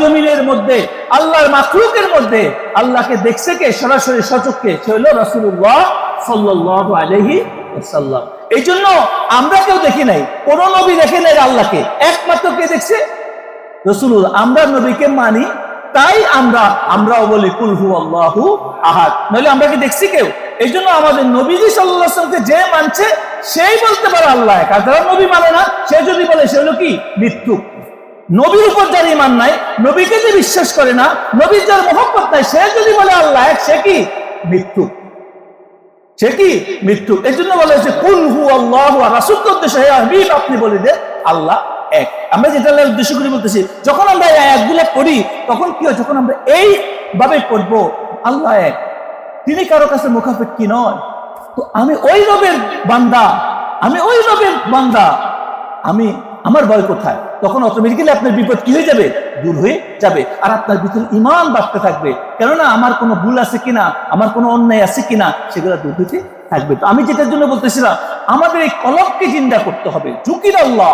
জমিনের মধ্যে, আল্লাহর মাখলুকের মধ্যে আল্লাহকে দেখছে কে? সরাসরি সচককে সে হলো রসুল্লাহ সাল্লাহ আলহি সাল্লাম এই জন্য আমরা কেউ দেখি নাই, কোন নবী দেখে নাই আল্লাহকে। একমাত্র কে দেখছে? রসুল আমরা নবীকে মানি, তাই আমরা, আমরাও বলি কুলহু আল্লাহু আহাদ। নইলে আমরা কি দেখছি কেউ? এই জন্য আমাদের নবীজি সাল্লামকে যে মানছে, সেই বলতে পারে আল্লাহ যারা নবী মানে না, সে যদি বলে, সে হলো কি? মৃত্যু। নবীর উপর যার ইমান নাই নবীকে যে বিশ্বাস করে না নবীর যার মহব্বত নাই সে যদি বলে আল্লাহ এক, সে কি? মৃত্যু। সে কি? মৃত্যু। এই জন্য বলা হয়েছে কুল হু আল্লাহ রাসুল উদ্দেশ্যে আপনি বলে দে আল্লাহ এক। আমরা যেটা উদ্দেশ্য করে বলতেছি যখন আমরা এই আয়াতগুলো পড়ি তখন কি হয়? যখন আমরা এই ভাবে পড়ব আল্লাহ এক। তিনি কারও কাছে মুখাফেক কি নয়? তো আমি ওই রবের বান্দা আমি ওই রবের বান্দা আমি আমার ভয় কোথায়? তখন অটোমেটিক্যালি আপনার বিপদ কি হয়ে যাবে? দূর হয়ে যাবে। আর আপনার ভিতরে ইমান বাড়তে থাকবে। কেননা আমার কোনো ভুল আছে কিনা, আমার কোনো অন্যায় আছে কিনা, সেগুলো দূর হইতে থাকবে। তো আমি যেটার জন্য বলতেছিলাম, আমাদের এই কলককে চিন্তা করতে হবে। ঝুঁকির আল্লাহ।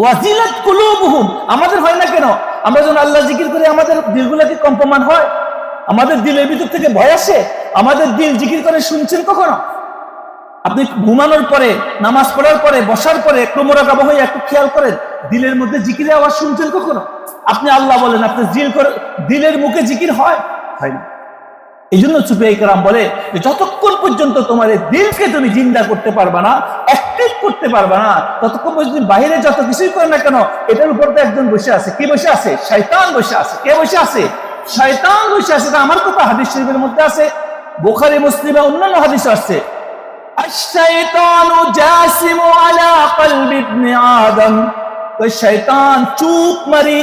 ওয়াজিলাত কুলুবুহুম। আমাদের হয় না কেন? আমরা যখন আল্লাহ জিকির করি, আমাদের দিলগুলো কি কম্পমান হয়? আমাদের দিলের ভিতর থেকে ভয় আসে? আমাদের দিল জিকির করে শুনছেন কখনো? আপনি ঘুমানোর পরে, নামাজ পড়ার পরে, বসার পরে একটু হয়ে একটু খেয়াল করেন, দিলের মধ্যে জিকিরের আওয়াজ শুনছেন কখনো? আপনি আল্লাহ বলেন, আপনি জিল করে, দিলের মুখে জিকির হয়? হয় না। এই জন্য চুপিয়াই কালাম বলে যতক্ষণ পর্যন্ত তোমার এই দিলকে তুমি জিন্দা করতে পারবে না, অ্যাক্টিভ করতে পারবে না, ততক্ষণ পর্যন্ত বাইরে যত কিছুই করে না কেন, এটার উপর তো একজন বসে আছে। কে বসে আছে? শয়তান বসে আছে। কে বসে আছে? শয়তান বসে আছে। আমার কথা হাদিস শরীফের মধ্যে আছে, বোখারি, মুসলিমে অন্যান্য হাদিস আসছে الشيطان جاسم على قلب ابن آدم ওই শয়তান চুপ মারি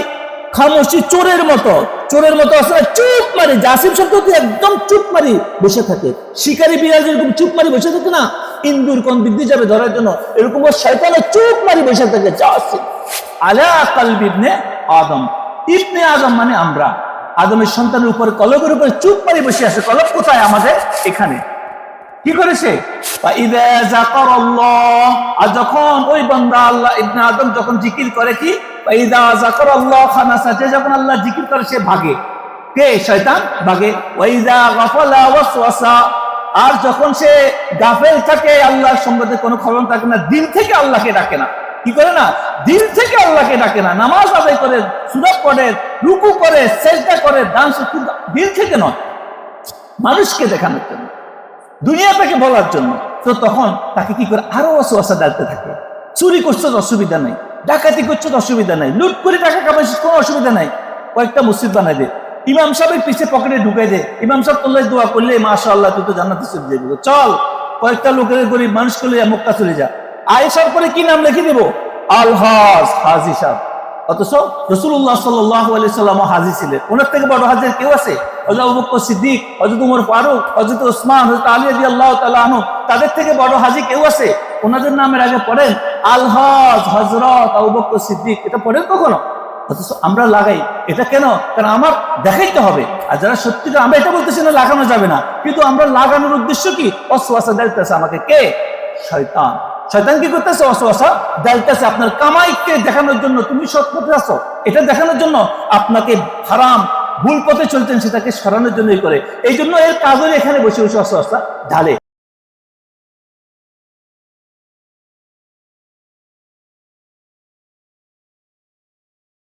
খামোশি চোরের মতো চোরের মতো আছে না, চুপ মারি জাসিম শব্দ তো একদম চুপ মারি বসে থাকে শিকারি বিড়াল যেরকম চুপ মারি বসে থাকে না ইন্দুর কোন দিক দিয়ে যাবে ধরার জন্য এরকম ওর শয়তানও চুপ মারি বসে থাকে জাসিম আলা কালবি ইবনে আদম ইবনে আদম মানে আমরা আদমের সন্তানের উপরে কলকের উপরে চুপ মারি বসে আছে কলক কোথায় আমাদের এখানে কি করেছে? আর যখন ওই বান্দা আল্লাহ ইবনা আদম যখন জিকির করে কি? যখন আল্লাহ জিকির করে সে ভাগে। কে? শয়তান? ভাগে। আর যখন সে গাফেল থাকে, আল্লাহর সম্বন্ধে কোনো খবর থাকে না দিল থেকে আল্লাহকে ডাকে না। কি করে না? দিল থেকে আল্লাহকে ডাকে না। নামাজ আদায় করে, সুরত করে রুকু করে চেষ্টা করে ডান্স কিন্তু দিল থেকে নয়। মানুষকে দেখানোর জন্য। দুনিয়াটাকে বলার জন্য। তো তখন তাকে কি করে আরও অসুবাসা ডালতে থাকে। চুরি করছ অসুবিধা নাই, ডাকাতি করছ অসুবিধা নাই, লুট করে টাকা কামাইছো কোনো অসুবিধা নাই। কয়েকটা মসজিদ বানাই দে, ইমাম সাহেবের পিছে পকেটে ঢুকাই দে, ইমাম সাহেব তোল্লাই দোয়া করলে মাশা আল্লাহ তুই তো জান্নাতে চলে যাবি চল, কয়েকটা লোকের গরিব মানুষকে লইয়া মক্কা চলে যা। আয়েশার পরে কি নাম লিখে দেবো? আল হাজ হাজি সাহেব। অথচ রসুল্লাহ সাল্লাহ আলি সাল্লাম হাজি ছিলেন। ওনার থেকে বড় হাজির কেউ আছে? হজরত সিদ্দিক হজরত উমর ফারুক হজরত ওসমান হজরত আলী আল্লাহ তালু তাদের থেকে বড় হাজি কেউ আছে? ওনাদের নামের আগে পড়েন আলহাজ হজরত আবু সিদ্দিক। এটা পড়েন কখনো? অথচ আমরা লাগাই। এটা কেন? কারণ আমার দেখাইতে হবে। আর যারা সত্যিটা আমরা এটা বলতেছি না, লাগানো যাবে না। কিন্তু আমরা লাগানোর উদ্দেশ্য কি? অশ্বাসা দেখতেছে আমাকে কে? শয়তান। শয়তান কি করতেছে? অশ্বাসা দেখতেছে আপনার কামাইকে দেখানোর জন্য তুমি সৎ পথে আছো। এটা দেখানোর জন্য আপনাকে হারাম, ভুল পথে চলছেন, সেটাকে সরানোর জন্যই করে। এই জন্য এর কাজ এখানে বসে বসে অশ্বাসা ঢালে